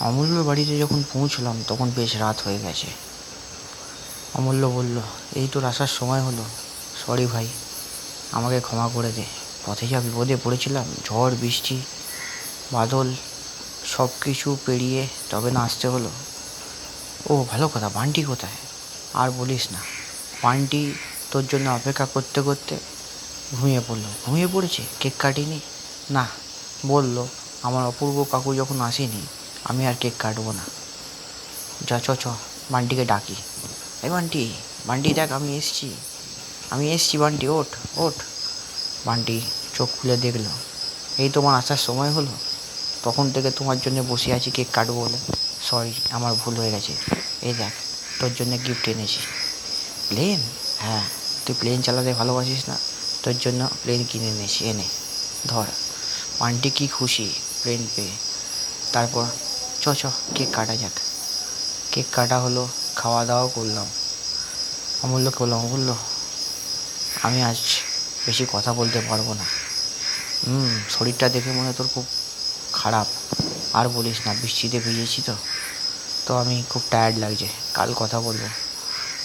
অমূল্যর বাড়িতে যখন পৌঁছলাম, তখন বেশ রাত হয়ে গেছে। অমূল্য বলল, এই তোর আসার সময় হলো। সরি ভাই, আমাকে ক্ষমা করে দে। পথে যা বিপদে পড়েছিলাম, ঝড়, বৃষ্টি, বাদল সব কিছু পেরিয়ে তবে না আসতে হলো। ও, ভালো কথা, বান্টি কোথায়? আর বলিস না, বান্টি তোর জন্য অপেক্ষা করতে করতে ঘুমিয়ে পড়ল। ঘুমিয়ে পড়েছে? কেক কাটিনি? না, বলল, আমার অপূর্ব কাকু যখন আসেনি আমি আর কেক কাটবো না। যা চ চ, বান্টিকে ডাকি। এই বান্টি বান্টি দেখ, আমি এসছি। আমি এসছি, বান্টি, ওঠ ওঠ। বান্টি চোখ খুলে দেখল। এই তোমার আসার সময় হলো? তখন থেকে তোমার জন্য বসে আছি কেক কাটবো বলে। সরি আমার ভুল হয়ে গেছে। এই দেখ, তোর জন্য গিফট এনেছি। প্লেন হ্যাঁ তুই প্লেন চালাতে ভালোবাসিস না? তোর জন্য প্লেন কিনে এনেছি, এনে। ধর আন্টি কি খুশি প্লেন পেয়ে। তারপর চ কেক কাটা যাক। কেক কাটা হলো খাওয়া দাওয়া করলাম। অমূল্যকে বললাম, অমূল্য, আমি আজ বেশি কথা বলতে পারব না। হুম, শরীরটা দেখে মনে তোর খুব খারাপ। আর বলিস না, বৃষ্টিতে ভিজেছি তো। তো আমি খুব টায়ার্ড লাগছে, কাল কথা বলব।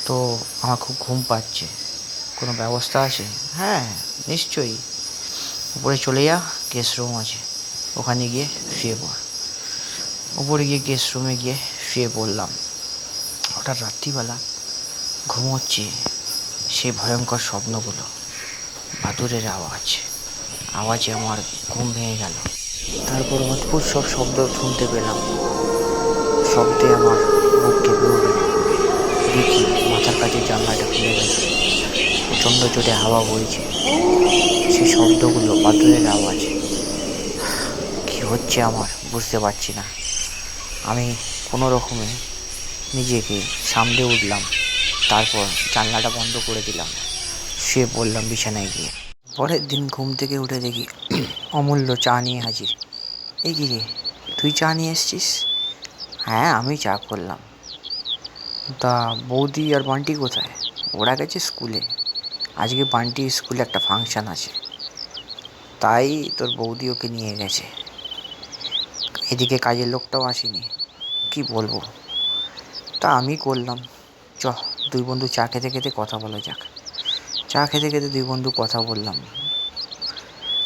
তো আমার খুব ঘুম পাচ্ছে। কোনো ব্যবস্থা আছে? হ্যাঁ নিশ্চয়ই। উপরে চলে যা গেস্ট রুম আছে। ওখানে গিয়ে শুয়ে পড়। উপরে গিয়ে গেস্ট রুমে গিয়ে শুয়ে পড়লাম। হঠাৎ রাত্রিবেলা ঘুমোচ্ছি সেই ভয়ঙ্কর স্বপ্নগুলো। বাদুরের আওয়াজ, আওয়াজে আমার ঘুম ভেঙে গেল। তারপর অদ্ভুত সব শব্দ শুনতে পেলাম। শব্দে আমার বুক কেঁপে উঠল। দেখি মাথার কাছে জানলাটা খুলে গেল। প্রচণ্ড জোরে হাওয়া বইছে। সেই শব্দগুলো বাদুরের আওয়াজ। কি হচ্ছে আমার বুঝতে পারছি না। আমি কোনো রকমে নিজেকে সামলে উঠলাম। তারপর জানলাটা বন্ধ করে দিলাম। শুয়ে পড়লাম বিছানায় গিয়ে। পরের দিন ঘুম থেকে উঠে দেখি অমূল্য চা নিয়ে হাজির। এই কি রে, তুই চা নিয়ে এসছিস? হ্যাঁ আমি চা করলাম। তা বৌদি আর বান্টি কোথায়? ওরা গেছে স্কুলে। আজকে বান্টি স্কুলে একটা ফাংশান আছে। তাই তোর বৌদি ওকে নিয়ে গেছে। এদিকে কাজের লোকটাও আসেনি। কি বলব? তা আমি করলাম। চ দুই বন্ধু চা খেতে খেতে কথা বলা যাক। চা খেতে খেতে দুই বন্ধু কথা বললাম।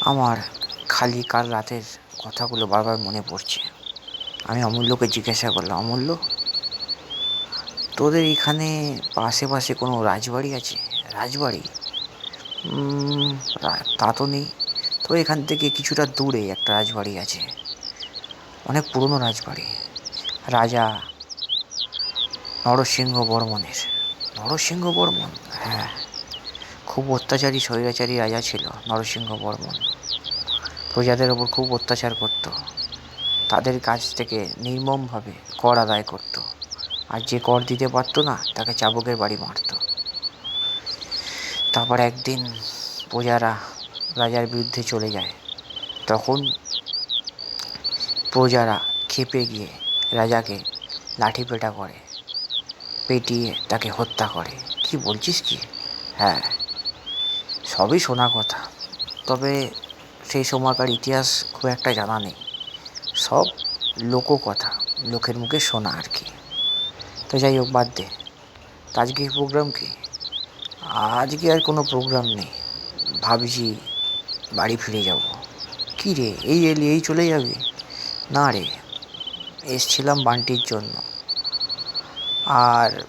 আমার খালি কাল রাতের কথাগুলো বারবার মনে পড়ছে। আমি অমূল্যকে জিজ্ঞাসা করলাম, অমূল্য, তোদের এখানে পাশে পাশে কোনো রাজবাড়ি আছে? রাজবাড়ি? তা তো নেই। তো এখান থেকে কিছুটা দূরে একটা রাজবাড়ি আছে। অনেক পুরনো রাজবাড়ি। রাজা নরসিংহ বর্মনের নরসিংহ বর্মন হ্যাঁ। খুব অত্যাচারী, স্বৈরাচারী রাজা ছিল নরসিংহ বর্মন প্রজাদের ওপর খুব অত্যাচার করত। তাদের কাছ থেকে নির্মমভাবে কর আদায় করত। আর যে কর দিতে পারতো না, তাকে চাবুকের বাড়ি মারত। তারপর একদিন প্রজারা রাজার বিরুদ্ধে চলে যায়। তখন প্রজারা খেপে গিয়ে রাজাকে লাঠি পেটা করে, পেটিয়ে তাকে হত্যা করে। কি বলছিস কি? হ্যাঁ সবই শোনা কথা। তবে সেই সময়কার ইতিহাস খুব একটা জানা নেই। সব লোককথা, লোকের মুখে শোনা আর কি। তো যাই হোক, বাদ দে। আজকে প্রোগ্রাম কি? আজকে আর কোনো প্রোগ্রাম নেই। ভাবছি বাড়ি ফিরে যাব। কী রে, এই এলি, এই চলে যাবি? না রে এসছিলাম বান্টির জন্য। আর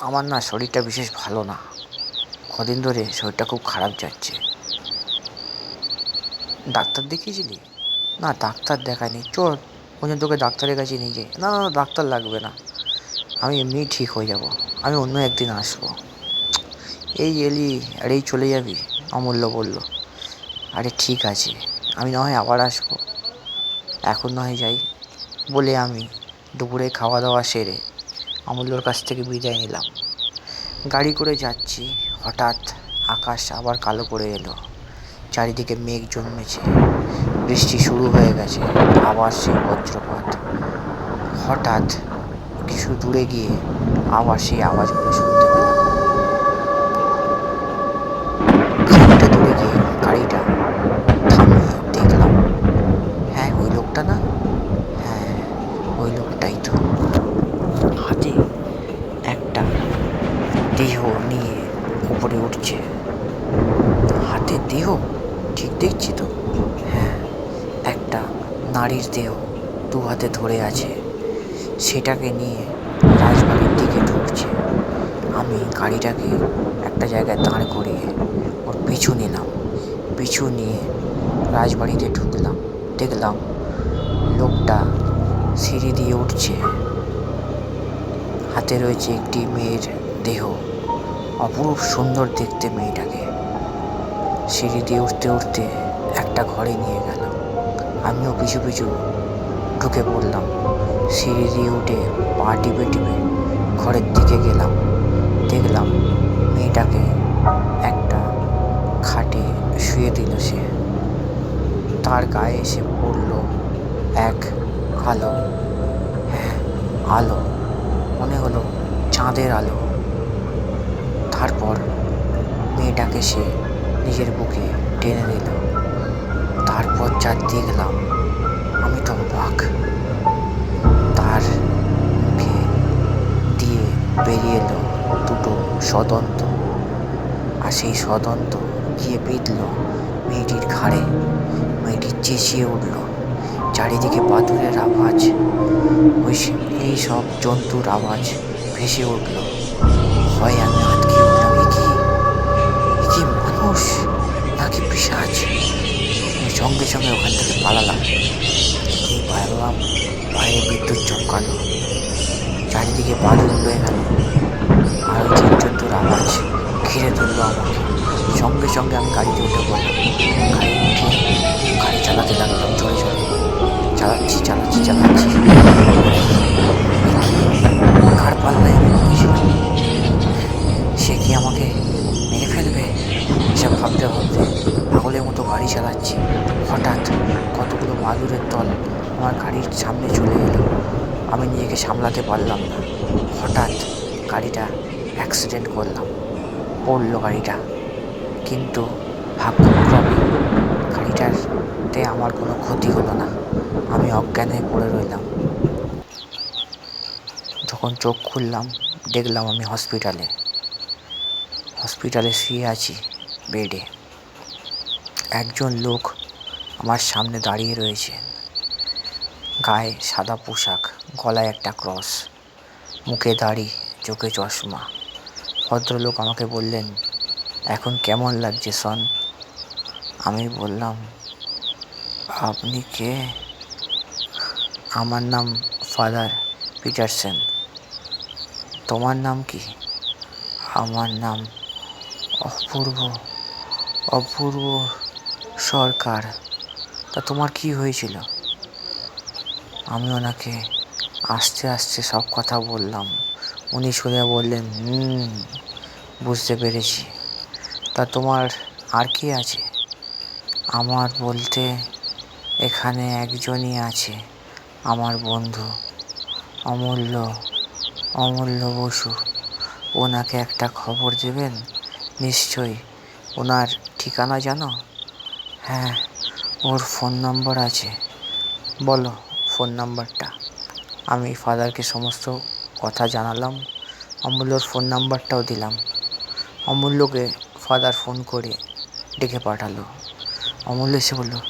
আমার না শরীরটা বিশেষ ভালো না। কদিন ধরে শরীরটা খুব খারাপ যাচ্ছে। ডাক্তার দেখিয়েছিলি? না ডাক্তার দেখায়নি। চল কোনদিন তোকে ডাক্তারের কাছে নিয়ে যাই। না না না, ডাক্তার লাগবে না। আমি এমনিই ঠিক হয়ে যাব। আমি অন্য একদিন আসব। এই এলি আর এই চলে যাবি অমূল্য বলল। আরে ঠিক আছে আমি না হয় আবার আসব। এখন নয় যাই। বলে আমি দুপুরে খাওয়া দাওয়া সেরে অমূল্যর কাছ থেকে বিদায় নিলাম। গাড়ি করে যাচ্ছি। হঠাৎ আকাশ আবার কালো করে এলো। চারিদিকে মেঘ জন্মেছে। বৃষ্টি শুরু হয়ে গেছে। আবার সেই বজ্রপাত। হঠাৎ কিছু দূরে গিয়ে আবার সেই আওয়াজগুলো শুনতে পেলাম খানিকটা দূরে গিয়ে গাড়িটা থামিয়ে দেখলাম হ্যাঁ ওই লোকটা না হ্যাঁ ওই লোকটা ওটাই তো হাতে একটা দেহ নিয়ে উপরে উঠছে। হাতে দেহ? ঠিক দেখছি তো? হ্যাঁ একটা নারীর দেহ দু হাতে ধরে আছে। সেটাকে নিয়ে রাজবাড়ির দিকে ঢুকছে। আমি গাড়িটাকে একটা জায়গায় দাঁড় করিয়ে ওর পিছু নিলাম পিছু নিয়ে রাজবাড়িতে ঢুকলাম। দেখলাম লোকটা সিঁড়ি দিয়ে উঠছে। হাতে রয়েছে একটি মেয়ের দেহ। অপরূপ সুন্দর দেখতে মেয়েটাকে। সিঁড়ি দিয়ে উঠতে উঠতে একটা ঘরে নিয়ে গেল। আমিও পিছু পিছু ঢুকে পড়লাম। সিঁড়ি দিয়ে উঠে পা টিপে টিপে ঘরের দিকে গেলাম। দেখলাম মেয়েটাকে একটা খাটে শুয়ে দিল সে। তার গায়ে এসে পড়ল এক আলো হ্যাঁ আলো। মনে হলো চাঁদের আলো। তারপর মেয়েটাকে সে নিজের বুকে টেনে নিল। তারপর যা দেখলাম, আমি তো অবাক। তার মুখে দিয়ে বেরিয়ে এলো দুটো সদন্ত আর সেই সদন্ত গিয়ে বিঁধল মেয়েটির ঘাড়ে। মেয়েটি চেঁচিয়ে উঠল। চারিদিকে পাথরের আওয়াজ। ওই এই সব জন্তুর আওয়াজ ভেসে উঠল। হয় আমি আটকে উঠলাম, এ কি? কি মানুষ? নাকি পিসাজ আমি সঙ্গে সঙ্গে ওখান থেকে পালালাম। এই পালালাম বাইরে বিদ্যুৎ চমকালো। চারিদিকে বাদুর উড়ে গেল। আর ওই জীবজন্তুর আওয়াজ ঘিরে ধরলো আমাকে। সঙ্গে সঙ্গে আমি গাড়িতে উঠে পড়লাম। গাড়ি উঠে গাড়ি চালাতে লাগলাম জোরে জোরে চালাচ্ছি চালাচ্ছি চালাচ্ছি। কার পাল্লায় সে কি আমাকে মেরে ফেলবে? এসব ভাবতে ভাবতে পাগলের মতো গাড়ি চালাচ্ছি। হঠাৎ কতগুলো মাদুরের দল আমার গাড়ির সামনে চলে এলো। আমি নিজেকে সামলাতে পারলাম না। হঠাৎ গাড়িটা অ্যাক্সিডেন্ট করলাম। পড়ল গাড়িটা। কিন্তু ভাগ্যক্রমে গাড়িটাতে আমার কোনো ক্ষতি হলো না। অজ্ঞান হয়ে পড়ে রইলাম। যখন চোখ খুললাম, দেখলাম আমি হসপিটালে হসপিটালে শুয়ে আছি বেডে একজন লোক আমার সামনে দাঁড়িয়ে রয়েছে। গায়ে সাদা পোশাক, গলায় একটা ক্রস মুখে দাড়ি, চোখে চশমা। ভদ্রলোক আমাকে বললেন, এখন কেমন লাগছে সন আমি বললাম, আপনি কে? আমার নাম ফাদার পিটারসেন। তোমার নাম কি? আমার নাম অপূর্ব অপূর্ব সরকার। তা তোমার কি হয়েছিল? আমি ওনাকে আস্তে আস্তে সব কথা বললাম। উনি শুনে বললেন, হুম, বুঝতে পেরেছি। তা তোমার আর কি আছে? আমার বলতে এখানে একজনই আছে। আমার বন্ধু, অমূল্য অমূল্য বসু। ওনাকে একটা খবর দেবেন? নিশ্চয়ই। ওনার ঠিকানা জানো? হ্যাঁ ওর ফোন নম্বর আছে। বলো ফোন নাম্বারটা। আমি ফাদারকে সমস্ত কথা জানালাম। অমূল্যর ফোন নাম্বারটাও দিলাম। অমূল্যকে ফাদার ফোন করে ডেকে পাঠালো। অমূল্য এসে বলল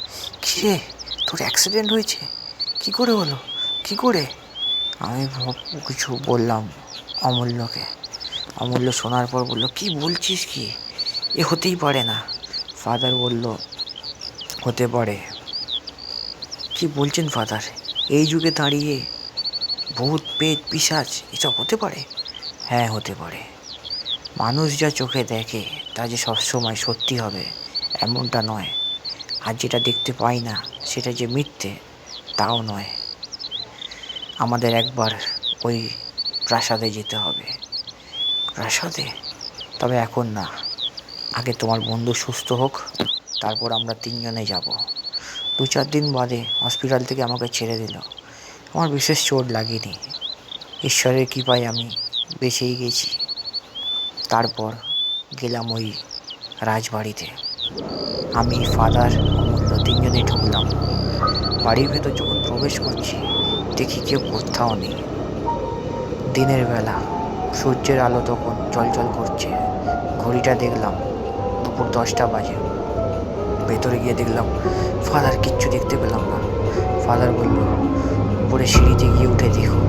কী রে তোর অ্যাক্সিডেন্ট হয়েছে? কী করে হলো? কী করে? আমি কিছু বললাম অমূল্যকে। অমূল্য শোনার পর বলল, কি বলছিস কি? এ হতেই পারে না। ফাদার বলল, হতে পারে। কি বলছেন ফাদার? এই যুগে দাঁড়িয়ে ভূত, পেট, পিসাচ, এসব হতে পারে? হ্যাঁ হতে পারে। মানুষ যা চোখে দেখে, তা যে সবসময় সত্যি হবে, এমনটা নয়। আর যেটা দেখতে পাই না, সেটা যে মিথ্যে তাও নয়। আমাদের একবার ওই প্রাসাদে যেতে হবে। প্রাসাদে? তবে এখন না। আগে তোমার বন্ধু সুস্থ হোক, তারপর আমরা তিনজনে যাব। দু চার দিন বাদে হসপিটাল থেকে আমাকে ছেড়ে দিল। আমার বিশেষ চোট লাগেনি। ঈশ্বরের কৃপায় আমি বেঁচেই গেছি। তারপর গেলাম ওই রাজবাড়িতে। আমি ফাদার অমূল্য তিনজনেই ঢুকলাম। বাড়ির ভেতর প্রবেশ করছি। দেখি কেউ কোথাও নেই। দিনের বেলা সূর্যের আলো তখন চলচল করছে। ঘড়িটা দেখলাম দুপুর দশটা বাজে। ভেতরে গিয়ে দেখলাম ফাদার কিচ্ছু দেখতে পেলাম না। ফাদার বলল, উপরে সিঁড়িতে গিয়ে উঠে দেখো।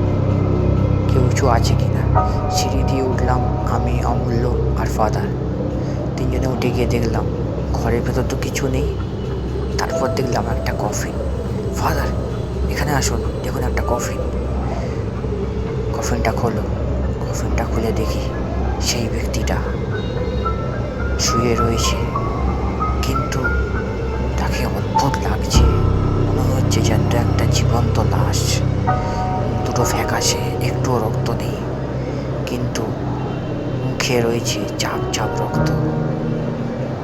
কেউ কিছু আছে কি না? সিঁড়ি দিয়ে উঠলাম আমি, অমূল্য আর ফাদার। তিনজনে উঠে গিয়ে দেখলাম, ঘরের ভেতর তো কিছু নেই। তারপর দেখলাম একটা কফিন ফাদার এখানে আসুন, দেখুন একটা কফিন কফিনটা খোলো। কফিনটা খুলে দেখি সেই ব্যক্তিটা শুয়ে রয়েছে। কিন্তু তাকে অদ্ভুত লাগছে। মনে হচ্ছে যেন একটা জীবন্ত লাশ। দুটো ফ্যাকাশে একটুও রক্ত নেই। কিন্তু মুখে রয়েছে চাপ চাপ রক্ত।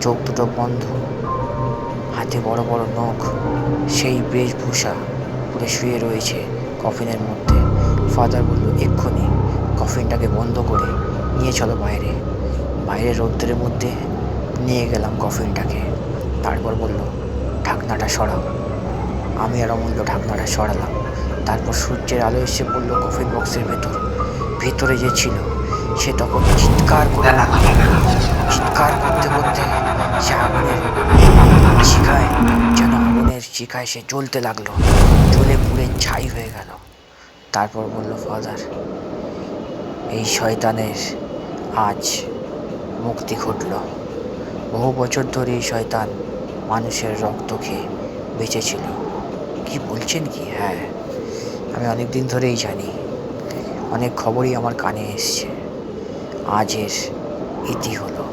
চোখ দুটো বন্ধ, হাতে বড় বড় নখ, সেই বেশভূষা। পরে শুয়ে রয়েছে কফিনের মধ্যে ফাদার বলল এক্ষুনি কফিনটাকে বন্ধ করে নিয়ে চলো বাইরে বাইরে রৌদ্রের মধ্যে নিয়ে গেলাম কফিনটাকে তারপর বলল ঢাকনাটা সরাও আমি আর অমূল্য ঢাকনাটা সরালাম তারপর সূর্যের আলো এসে পড়ল কফিন বক্সের ভেতর ভেতরে যে ছিল সে তখন চিৎকার করে চিৎকার করতে করতে সে আগুনের শিখায় যেন আগুনের শিখায় সে জ্বলতে লাগল। জ্বলে পুড়ে ছাই হয়ে গেল। তারপর বলল, ফাদার, এই শয়তানের আজ মুক্তি ঘটল। বহু বছর ধরে এই শয়তান মানুষের রক্ত খেয়ে বেঁচেছিল। কি বলছেন কি? হ্যাঁ আমি অনেক দিন ধরেই জানি। অনেক খবরই আমার কানে এসছে। আজের ইতি হলো